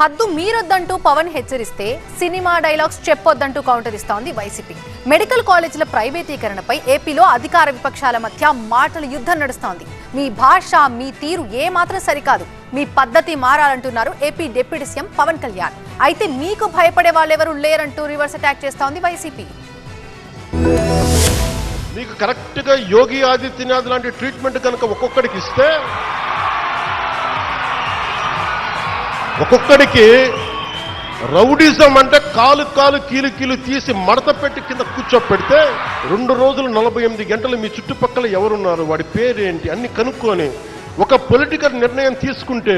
హద్దు మీరొద్దంటూ పవన్ హెచ్చరిస్తే సినిమా డైలాగ్స్ చెప్పొద్దంటూ కౌంటర్ ఇస్తోంది వైసీపీ. మెడికల్ కాలేజీల ప్రైవేటీకరణపై ఏపీలో అధికార విపక్షాల మధ్య మాటల యుద్ధం నడుస్తోంది. మీ భాష మీ తీరు ఏమాత్రం సరికాదు. మీ పద్ధతి మారాలంటున్నారు AP deputy CM Pawan Kalyan. అయితే మీకు భయపడే వాళ్ళెవరూ లేరంటూ రివర్స్ అటాక్ చేస్తోంది వైసీపీ. మీకు కరెక్ట్గా యోగి ఆదిత్యనాథ్ లాంటి ట్రీట్మెంట్ కనుక ఒక్కొక్కడికి ఇస్తే ఒక్కొక్కడికి రౌడిజం అంటే కాలు కాలు కీలు కీలు తీసి మడత పెట్టి కింద కూర్చోపెడితే రెండు రోజులు నలభై ఎనిమిది గంటలు మీ చుట్టుపక్కల ఎవరున్నారు? వాడి పేరేంటి? అన్ని కనుక్కొని ఒక పొలిటికల్ నిర్ణయం తీసుకుంటే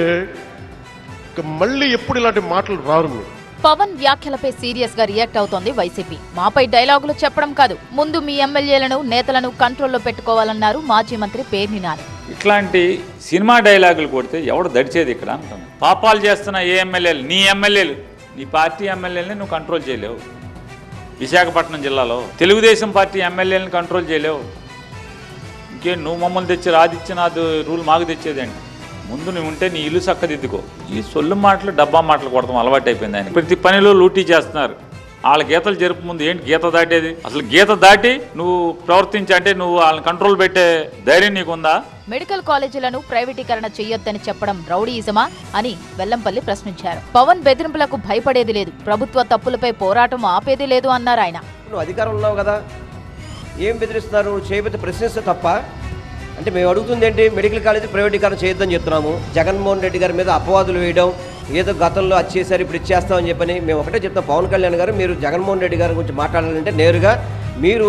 మళ్ళీ ఎప్పుడు ఇలాంటి మాటలు రారు మీరు. పవన్ వ్యాఖ్యలపై సీరియస్గా రియాక్ట్ అవుతోంది వైసీపీ. మాపై డైలాగులు చెప్పడం కాదు. ముందు మీ ఎమ్మెల్యేలను నేతలను కంట్రోల్లో పెట్టుకోవాలన్నారు మాజీ మంత్రి పేర్ని నాని. ఇట్లాంటి సినిమా డైలాగులు కొడితే ఎవడు దడిచేది ఇక్కడ అంటున్నాను పాపాలు చేస్తున్న ఏ ఎమ్మెల్యేలు? నీ ఎమ్మెల్యేలు. నీ పార్టీ ఎమ్మెల్యేలని నువ్వు కంట్రోల్ చేయలేవు. విశాఖపట్నం జిల్లాలో తెలుగుదేశం పార్టీ ఎమ్మెల్యేలను కంట్రోల్ చేయలేవు. ఇంకేం నువ్వు మమ్మల్ని తెచ్చి ఆదిత్యనాథ్ రూల్ మాకు తెచ్చేదండి ముందు నువ్వు ఉంటే నీ ఇల్లు చక్కదిద్దుకో. ఈ సొల్లు మాటలు డబ్బా మాటలు కొడతాం అలవాటు అయిపోయింది ఆయన. ప్రతి పనిలో లూటీ చేస్తున్నారు. వాళ్ళ గీతలు జరుపు ముందు ఏంటి గీత దాటేది? అసలు గీత దాటి నువ్వు ప్రవర్తించంటే నువ్వు వాళ్ళని కంట్రోల్ పెట్టే ధైర్యం నీకుందా? మెడికల్ కాలేజీలను ప్రైవేటీకరణ చేయొద్దని చెప్పడం రౌడీయిజమా అని వెల్లంపల్లి ప్రశ్నించారు. పవన్ బెదిరింపులకు భయపడేది లేదు. ప్రభుత్వ తప్పులపై పోరాటం ఆపేది లేదు అన్నారు ఆయన. నువ్వు అధికారం ఉన్నావు కదా. ఏం బెదిరిస్తున్నారు? చేయబోతే ప్రశ్నిస్తే తప్ప. అంటే మేము అడుగుతుంది ఏంటి మెడికల్ కాలేజీ ప్రైవేటీకరణ చేయొద్దని చెప్తున్నాము. జగన్మోహన్ రెడ్డి గారి మీద అపవాదులు వేయడం ఏదో గతంలో అది చేశారు ఇప్పుడు ఇచ్చేస్తామని చెప్పని మేము ఒకటే చెప్తాం. పవన్ కళ్యాణ్ గారు మీరు జగన్మోహన్ రెడ్డి గారి గురించి మాట్లాడాలంటే నేరుగా మీరు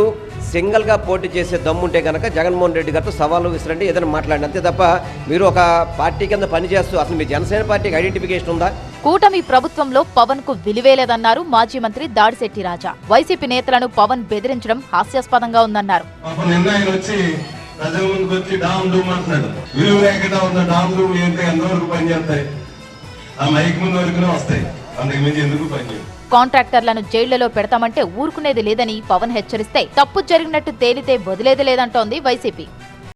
సింగిల్గా పోటీ చేసే దమ్ముంటే కనుక జగన్మోహన్ రెడ్డి గారితో సవాలు విసిరండి ఏదైనా మాట్లాడండి. అంతే తప్ప మీరు ఒక పార్టీ కింద పనిచేస్తూ అసలు మీ జనసేన పార్టీకి ఐడెంటిఫికేషన్ ఉందా? కూటమి ప్రభుత్వంలో పవన్కు విలువేలేదన్నారు మాజీ మంత్రి దాడిశెట్టి రాజా. వైసీపీ నేతలను పవన్ బెదిరించడం హాస్యాస్పదంగా ఉందన్నారు. ప్రజల ముందుకు వచ్చి డామ్ డూమ్ అంటున్నాడు. విలువ లేకుండా ఉన్న డామ్ డూమ్ ఏంటి? ఎంతవరకు పనిచేస్తాయి? ఆ మైక్ ముందు వరకునే వస్తాయి. ఎందుకు కాంట్రాక్టర్లను జైళ్ళలో పెడతామంటే ఊరుకునేది లేదని పవన్ హెచ్చరిస్తే తప్పు జరిగినట్టు తేలితే వదిలేది లేదంటోంది వైసీపీ.